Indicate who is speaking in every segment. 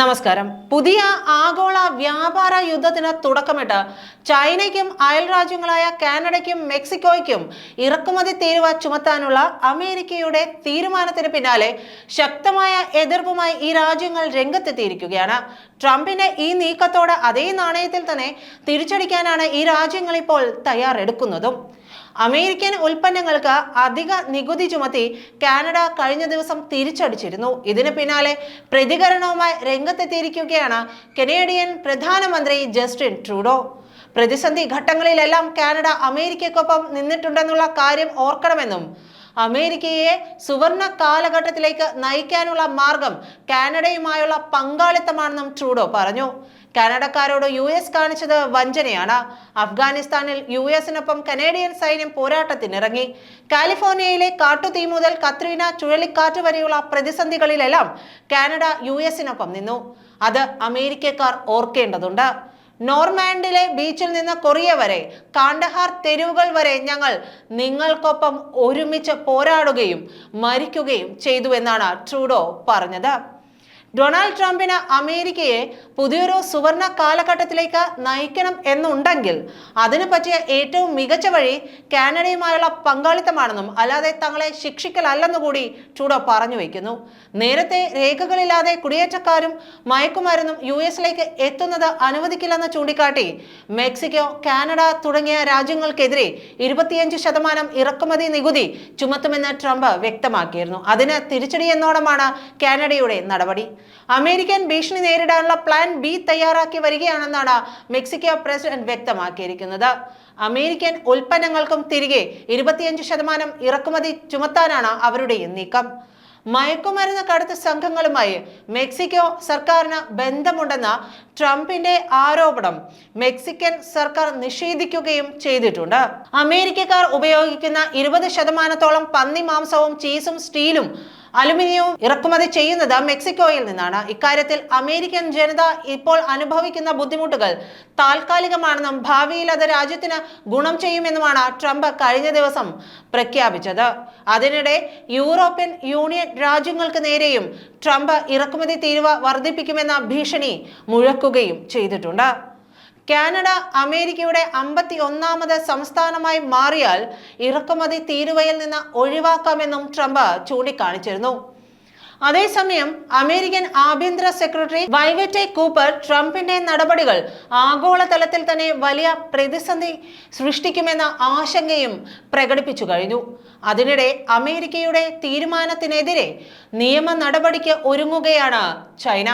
Speaker 1: നമസ്കാരം. പുതിയ ആഗോള വ്യാപാര യുദ്ധത്തിന് തുടക്കമിട്ട് ചൈനയ്ക്കും അയൽ രാജ്യങ്ങളായ കാനഡയ്ക്കും മെക്സിക്കോയ്ക്കും ഇറക്കുമതി തീരുവ ചുമത്താനുള്ള അമേരിക്കയുടെ തീരുമാനത്തിന് പിന്നാലെ ശക്തമായ എതിർപ്പുമായി ഈ രാജ്യങ്ങൾ രംഗത്തെത്തിയിരിക്കുകയാണ്. ട്രംപിന്റെ ഈ നീക്കത്തോട് അതേ നാണയത്തിൽ തന്നെ തിരിച്ചടിക്കാനാണ് ഈ രാജ്യങ്ങൾ ഇപ്പോൾ തയ്യാറെടുക്കുന്നതും. അമേരിക്കൻ ഉൽപ്പന്നങ്ങൾക്ക് അധിക നികുതി ചുമത്തി കാനഡ കഴിഞ്ഞ ദിവസം തിരിച്ചടിച്ചിരുന്നു. ഇതിന് പിന്നാലെ പ്രതികരണവുമായി രംഗത്തെത്തിയിരിക്കുകയാണ് കനേഡിയൻ പ്രധാനമന്ത്രി ജസ്റ്റിൻ ട്രൂഡോ. പ്രതിസന്ധി ഘട്ടങ്ങളിലെല്ലാം കാനഡ അമേരിക്കയ്ക്കൊപ്പം നിന്നിട്ടുണ്ടെന്നുള്ള കാര്യം ഓർക്കണമെന്നും അമേരിക്കയെ സുവർണ കാലഘട്ടത്തിലേക്ക് നയിക്കാനുള്ള മാർഗം കാനഡയുമായുള്ള പങ്കാളിത്തമാണെന്നും ട്രൂഡോ പറഞ്ഞു. കാനഡക്കാരോട് യു എസ് കാണിച്ചത് വഞ്ചനയാണ്. അഫ്ഗാനിസ്ഥാനിൽ യു എസിനൊപ്പം കനേഡിയൻ സൈന്യം പോരാട്ടത്തിനിറങ്ങി. കാലിഫോർണിയയിലെ കാട്ടുതീ മുതൽ കത്രീന ചുഴലിക്കാറ്റ് വരെയുള്ള പ്രതിസന്ധികളിലെല്ലാം കാനഡ യു എസിനൊപ്പം നിന്നു. അത് അമേരിക്കക്കാർ ഓർക്കേണ്ടതുണ്ട്. നോർമാൻഡിലെ ബീച്ചിൽ നിന്ന് കൊറിയ വരെ കാണ്ടഹാർ തെരുവുകൾ വരെ ഞങ്ങൾ നിങ്ങൾക്കൊപ്പം ഒരുമിച്ച് പോരാടുകയും മരിക്കുകയും ചെയ്തു എന്നാണ് ട്രൂഡോ പറഞ്ഞത്. ഡൊണാൾഡ് ട്രംപിന് അമേരിക്കയെ പുതിയൊരു സുവർണ കാലഘട്ടത്തിലേക്ക് നയിക്കണം എന്നുണ്ടെങ്കിൽ അതിന് പറ്റിയ ഏറ്റവും മികച്ച വഴി കാനഡയുമായുള്ള പങ്കാളിത്തമാണെന്നും അല്ലാതെ തങ്ങളെ ശിക്ഷിക്കലല്ലെന്നു കൂടി ചൂടോ പറഞ്ഞു വയ്ക്കുന്നു നേരത്തെ രേഖകളില്ലാതെ കുടിയേറ്റക്കാരും മയക്കുമരുന്നും യു എസിലേക്ക് എത്തുന്നത് അനുവദിക്കില്ലെന്ന് ചൂണ്ടിക്കാട്ടി മെക്സിക്കോ കാനഡ തുടങ്ങിയ രാജ്യങ്ങൾക്കെതിരെ ഇരുപത്തിയഞ്ച് ശതമാനം ഇറക്കുമതി നികുതി ചുമത്തുമെന്ന് ട്രംപ് വ്യക്തമാക്കിയിരുന്നു. അതിന് തിരിച്ചടി എന്നോണമാണ് കാനഡയുടെ നടപടി. അമേരിക്കൻ ഭീഷണി നേരിടാനുള്ള പ്ലാൻ ബി തയ്യാറാക്കി വരികയാണെന്നാണ് മെക്സിക്കോ പ്രസിഡന്റ് വ്യക്തമാക്കിയിരിക്കുന്നത്. അമേരിക്കൻ ഉൽപ്പന്നങ്ങൾക്കും തിരികെ ഇരുപത്തിയഞ്ച് ശതമാനം ഇറക്കുമതി ചുമത്താനാണ് അവരുടെ നീക്കം. മയക്കുമരുന്ന് കടത്ത് സംഘങ്ങളുമായി മെക്സിക്കോ സർക്കാരിന് ബന്ധമുണ്ടെന്ന ട്രംപിന്റെ ആരോപണം മെക്സിക്കൻ സർക്കാർ നിഷേധിക്കുകയും ചെയ്തിട്ടുണ്ട്. അമേരിക്കക്കാർ ഉപയോഗിക്കുന്ന ഇരുപത് ശതമാനത്തോളം പന്നി മാംസവും ചീസും സ്റ്റീലും അലുമിനിയവും ഇറക്കുമതി ചെയ്യുന്നത് മെക്സിക്കോയിൽ നിന്നാണ്. ഇക്കാര്യത്തിൽ അമേരിക്കൻ ജനത ഇപ്പോൾ അനുഭവിക്കുന്ന ബുദ്ധിമുട്ടുകൾ താൽക്കാലികമാണെന്നും ഭാവിയിൽ അത് രാജ്യത്തിന് ഗുണം ചെയ്യുമെന്നുമാണ് ട്രംപ് കഴിഞ്ഞ ദിവസം പ്രഖ്യാപിച്ചത്. അതിനിടെ യൂറോപ്യൻ യൂണിയൻ രാജ്യങ്ങൾക്ക് നേരെയും ട്രംപ് ഇറക്കുമതി തീരുവ വർദ്ധിപ്പിക്കുമെന്ന ഭീഷണി മുഴക്കുകയും ചെയ്തിട്ടുണ്ട്. കാനഡ അമേരിക്കയുടെ അമ്പത്തി ഒന്നാമത് സംസ്ഥാനമായി മാറിയാൽ ഇറക്കുമതി തീരുവയിൽ നിന്ന് ഒഴിവാക്കാമെന്നും ട്രംപ് ചൂണ്ടിക്കാണിച്ചിരുന്നു. അതേസമയം അമേരിക്കൻ ആഭ്യന്തര സെക്രട്ടറി വൈവറ്റെ കൂപ്പർ ട്രംപിന്റെ നടപടികൾ ആഗോളതലത്തിൽ തന്നെ വലിയ പ്രതിസന്ധി സൃഷ്ടിക്കുമെന്ന ആശങ്കയും പ്രകടിപ്പിച്ചു കഴിഞ്ഞു. അതിനിടെ അമേരിക്കയുടെ തീരുമാനത്തിനെതിരെ നിയമ നടപടിക്ക് ഒരുങ്ങുകയാണ് ചൈന.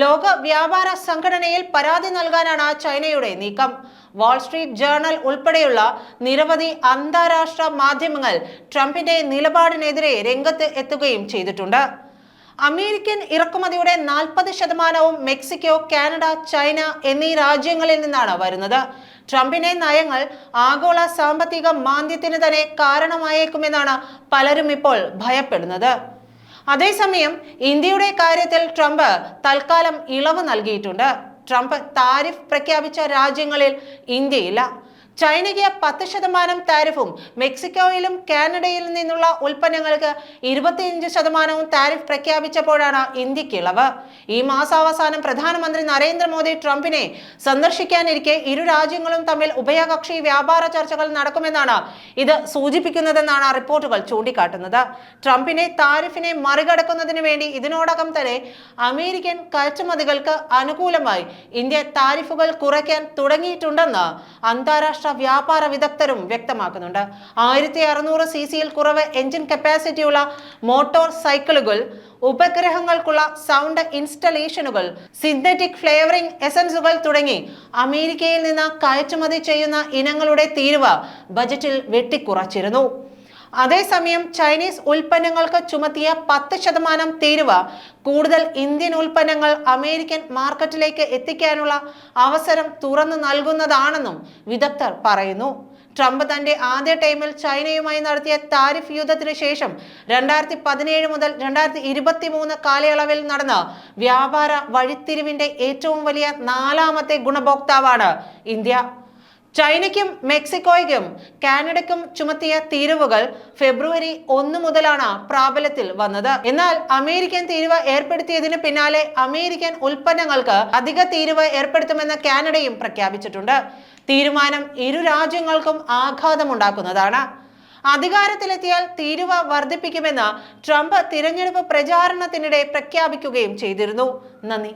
Speaker 1: ലോക വ്യാപാര സംഘടനയിൽ പരാതി നൽകാനാണ് ചൈനയുടെ നീക്കം. വാൾസ്ട്രീറ്റ് ജേർണൽ ഉൾപ്പെടെയുള്ള നിരവധി അന്താരാഷ്ട്ര മാധ്യമങ്ങൾ ട്രംപിന്റെ നിലപാടിനെതിരെ രംഗത്ത് എത്തുകയും ചെയ്തിട്ടുണ്ട്. അമേരിക്കൻ ഇറക്കുമതിയുടെ നാൽപ്പത് ശതമാനവും മെക്സിക്കോ കാനഡ ചൈന എന്നീ രാജ്യങ്ങളിൽ നിന്നാണ് വരുന്നത്. ട്രംപിന്റെ നയങ്ങൾ ആഗോള സാമ്പത്തിക മാന്ദ്യത്തിന് തന്നെ കാരണമായേക്കുമെന്നാണ് പലരും ഇപ്പോൾ ഭയപ്പെടുന്നത്. അതേസമയം ഇന്ത്യയുടെ കാര്യത്തിൽ ട്രംപ് തൽക്കാലം ഇളവ് നൽകിയിട്ടുണ്ട്. ട്രംപ് താരിഫ് പ്രഖ്യാപിച്ച രാജ്യങ്ങളിൽ ഇന്ത്യയില്ല. ചൈനയ്ക്ക് പത്ത് ശതമാനം താരിഫും മെക്സിക്കോയിലും കാനഡയിൽ നിന്നുള്ള ഉൽപ്പന്നങ്ങൾക്ക് ഇരുപത്തിയഞ്ച് ശതമാനവും താരിഫ് പ്രഖ്യാപിച്ചപ്പോഴാണ് ഇന്ത്യയ്ക്ക് ഇളവ്. ഈ മാസാവസാനം പ്രധാനമന്ത്രി നരേന്ദ്രമോദി ട്രംപിനെ സന്ദർശിക്കാനിരിക്കെ ഇരു രാജ്യങ്ങളും തമ്മിൽ ഉഭയകക്ഷി വ്യാപാര ചർച്ചകൾ നടക്കുമെന്നാണ് ഇത് സൂചിപ്പിക്കുന്നതെന്നാണ് റിപ്പോർട്ടുകൾ ചൂണ്ടിക്കാട്ടുന്നത്. ട്രംപിനെ താരിഫിനെ മറികടക്കുന്നതിന് വേണ്ടി ഇതിനോടകം തന്നെ അമേരിക്കൻ കയറ്റുമതികൾക്ക് അനുകൂലമായി ഇന്ത്യ താരിഫുകൾ കുറയ്ക്കാൻ തുടങ്ങിയിട്ടുണ്ടെന്ന് അന്താരാഷ്ട്ര വ്യാപാര വിദഗ്ധരും വ്യക്തമാക്കുന്നുണ്ട്. ആയിരത്തി അറുന്നൂറ് സി സിയിൽ കുറവ് എഞ്ചിൻ കപ്പാസിറ്റിയുള്ള മോട്ടോർ സൈക്കിളുകൾ ഉപഗ്രഹങ്ങൾക്കുള്ള സൗണ്ട് ഇൻസ്റ്റലേഷനുകൾ സിന്തറ്റിക് ഫ്ലേവറിംഗ് എസൻസുകൾ തുടങ്ങി അമേരിക്കയിൽ നിന്ന് കയറ്റുമതി ചെയ്യുന്ന ഇനങ്ങളുടെ തീരുവ ബജറ്റിൽ വെട്ടിക്കുറച്ചിരുന്നു. അതേസമയം ചൈനീസ് ഉൽപ്പന്നങ്ങൾക്ക് ചുമത്തിയ പത്ത് ശതമാനം തീരുവ കൂടുതൽ ഇന്ത്യൻ ഉൽപ്പന്നങ്ങൾ അമേരിക്കൻ മാർക്കറ്റിലേക്ക് എത്തിക്കാനുള്ള അവസരം തുറന്നു നൽകുന്നതാണെന്നും വിദഗ്ധർ പറയുന്നു. ട്രംപ് തന്റെ ആദ്യ ടൈമിൽ ചൈനയുമായി നടത്തിയ താരിഫ് യുദ്ധത്തിന് ശേഷം രണ്ടായിരത്തി പതിനേഴ് മുതൽ രണ്ടായിരത്തി ഇരുപത്തി മൂന്ന് കാലയളവിൽ നടന്ന വ്യാപാര വഴിത്തിരിവിന്റെ ഏറ്റവും വലിയ നാലാമത്തെ ഗുണഭോക്താവാണ് ഇന്ത്യ. ചൈനയ്ക്കും മെക്സിക്കോയ്ക്കും കാനഡയ്ക്കും ചുമത്തിയ തീരുവകൾ ഫെബ്രുവരി ഒന്ന് മുതലാണ് പ്രാബല്യത്തിൽ വന്നത്. എന്നാൽ അമേരിക്കൻ തീരുവ ഏർപ്പെടുത്തിയതിന് പിന്നാലെ അമേരിക്കൻ ഉൽപ്പന്നങ്ങൾക്ക് അധിക തീരുവ ഏർപ്പെടുത്തുമെന്ന് കാനഡയും പ്രഖ്യാപിച്ചിട്ടുണ്ട്. തീരുമാനം ഇരു രാജ്യങ്ങൾക്കും ആഘാതമുണ്ടാക്കുന്നതാണ്. അധികാരത്തിലെത്തിയാൽ തീരുവ വർദ്ധിപ്പിക്കുമെന്ന് ട്രംപ് തിരഞ്ഞെടുപ്പ് പ്രചാരണത്തിനിടെ പ്രഖ്യാപിക്കുകയും ചെയ്തിരുന്നു. നന്ദി.